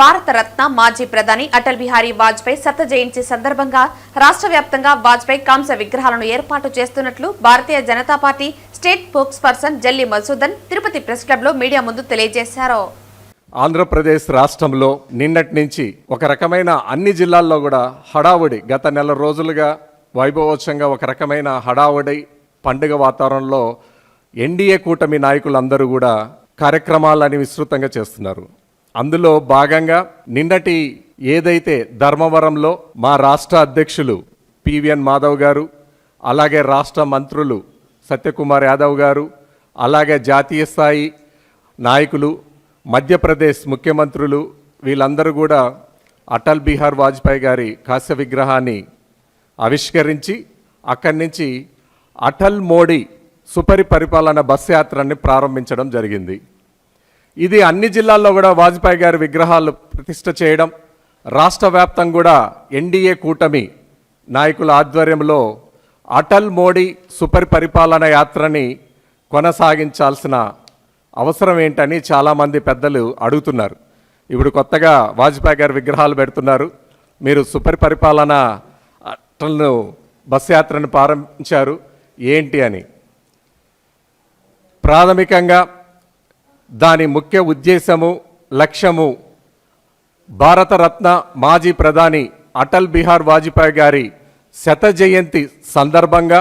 భారతరత్న మాజీ ప్రధాని అటల్ బిహారీ వాజ్పేయి శత జయంతి సందర్భంగా రాష్ట్ర వ్యాప్తంగా వాజ్పేయి కాంస్య విగ్రహాలను ఏర్పాటు చేస్తున్నట్లు Bharatiya Janata Party state spokesperson Jalli Masudan Tirupati press క్లబ్లో మీడియా ముందు తెలియజేశారు. ఆంధ్రప్రదేశ్ రాష్ట్రంలో నిన్నటి నుంచి ఒక రకమైన అన్ని జిల్లాల్లో కూడా హడావుడి గత నెల రోజులుగా వైభవోత్సవంగా ఒక రకమైన హడావుడి పండుగ వాతావరణంలో ఎన్డీఏ కూటమి నాయకులందరూ కూడా కార్యక్రమాలని విస్తృతంగా చేస్తున్నారు. అందులో భాగంగా నిన్నటి ఏదైతే ధర్మవరంలో మా రాష్ట్ర అధ్యక్షులు పివిఎన్ మాధవ్ గారు అలాగే రాష్ట్ర మంత్రులు సత్యకుమార్ యాదవ్ గారు అలాగే జాతీయ స్థాయి నాయకులు మధ్యప్రదేశ్ ముఖ్యమంత్రులు వీళ్ళందరూ కూడా అటల్ బిహార్ వాజ్పేయి గారి కాస్య విగ్రహాన్ని ఆవిష్కరించి అక్కడి నుంచి అటల్ మోడీ సుపరి పరిపాలన బస్ యాత్రని ప్రారంభించడం జరిగింది. ఇది అన్ని జిల్లాల్లో కూడా వాజ్పేయి గారి విగ్రహాలు ప్రతిష్ట చేయడం రాష్ట్ర వ్యాప్తంగా కూడా ఎన్డీఏ కూటమి నాయకుల ఆధ్వర్యంలో అటల్ మోడీ సుపరి పరిపాలన యాత్రని కొనసాగించాల్సిన అవసరం ఏంటని చాలామంది పెద్దలు అడుగుతున్నారు. ఇప్పుడు కొత్తగా వాజ్పేయి గారి విగ్రహాలు పెడుతున్నారు. మీరు సుపరి పరిపాలన అటల్ను బస్ యాత్రను ప్రారంభించారు. ఏంటి అని. ప్రాథమికంగా దాని ముఖ్య ఉద్దేశము లక్ష్యము భారతరత్న మాజీ ప్రధాని అటల్ బిహార్ వాజ్పేయి గారి శత జయంతి సందర్భంగా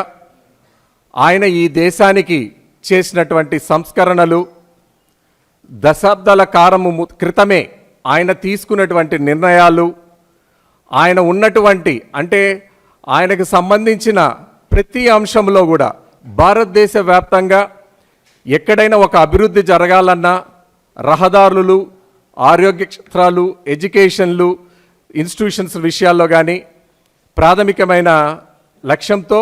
ఆయన ఈ దేశానికి చేసినటువంటి సంస్కరణలు దశాబ్దాల కారము క్రితమే ఆయన తీసుకున్నటువంటి నిర్ణయాలు ఆయన ఉన్నటువంటి అంటే ఆయనకు సంబంధించిన ప్రతి అంశంలో కూడా భారతదేశ వ్యాప్తంగా ఎక్కడైనా ఒక అభివృద్ధి జరగాలన్నా రహదారులు ఆరోగ్య క్షేత్రాలు ఎడ్యుకేషన్లు ఇన్స్టిట్యూషన్స్ విషయాల్లో కానీ ప్రాథమికమైన లక్ష్యంతో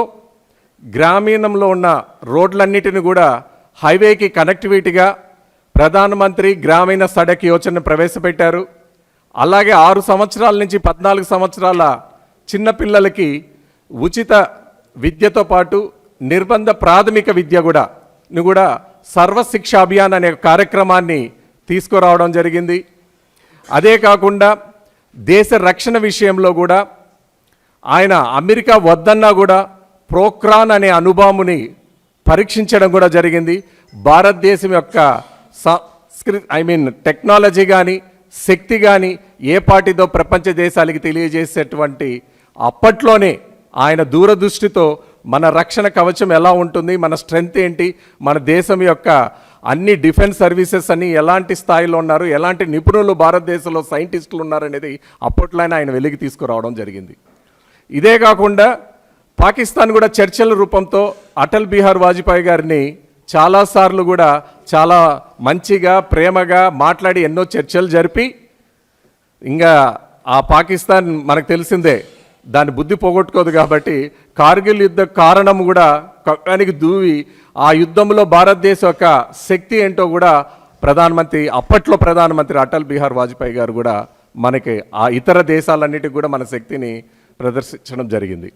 గ్రామీణంలో ఉన్న రోడ్లన్నిటిని కూడా హైవేకి కనెక్టివిటీగా ప్రధానమంత్రి గ్రామీణ సడక్ యోజన ప్రవేశపెట్టారు. అలాగే ఆరు సంవత్సరాల నుంచి పద్నాలుగు సంవత్సరాల చిన్నపిల్లలకి ఉచిత విద్యతో పాటు నిర్బంధ ప్రాథమిక విద్య కూడా ను కూడా సర్వశిక్ష అభియాన్ అనే కార్యక్రమాన్ని తీసుకురావడం జరిగింది. అదే కాకుండా దేశ రక్షణ విషయంలో కూడా ఆయన అమెరికా వద్దన్నా కూడా ప్రోక్రాన్ అనే అనుభవముని పరీక్షించడం కూడా జరిగింది. భారతదేశం యొక్క సంస్కృ ఐ మీన్ టెక్నాలజీ కానీ శక్తి కానీ ఏ పార్టీతో ప్రపంచ దేశాలకి తెలియజేసేటువంటి అప్పట్లోనే ఆయన దూరదృష్టితో మన రక్షణ కవచం ఎలా ఉంటుంది మన స్ట్రెంగ్త్ ఏంటి మన దేశం యొక్క అన్ని డిఫెన్స్ సర్వీసెస్ అని ఎలాంటి స్థాయిలో ఉన్నారు ఎలాంటి నిపుణులు భారతదేశంలో సైంటిస్టులు ఉన్నారనేది అప్పట్లోనే ఆయన వెలికి తీసుకురావడం జరిగింది. ఇదే కాకుండా పాకిస్తాన్ కూడా చర్చల రూపంతో అటల్ బిహార్ వాజ్పేయి గారిని చాలాసార్లు కూడా చాలా మంచిగా ప్రేమగా మాట్లాడి ఎన్నో చర్చలు జరిపి ఇంకా ఆ పాకిస్తాన్ మనకు తెలిసిందే దాని బుద్ధి పోగొట్టుకోదు కాబట్టి కార్గిల్ యుద్ధ కారణం కూడా కక్కానికి దూవి ఆ యుద్ధంలో భారతదేశం యొక్క శక్తి ఏంటో కూడా ప్రధానమంత్రి అప్పట్లో ప్రధానమంత్రి అటల్ బిహార్ వాజ్పేయి గారు కూడా మనకి ఆ ఇతర దేశాలన్నిటికి కూడా మన శక్తిని ప్రదర్శించడం జరిగింది.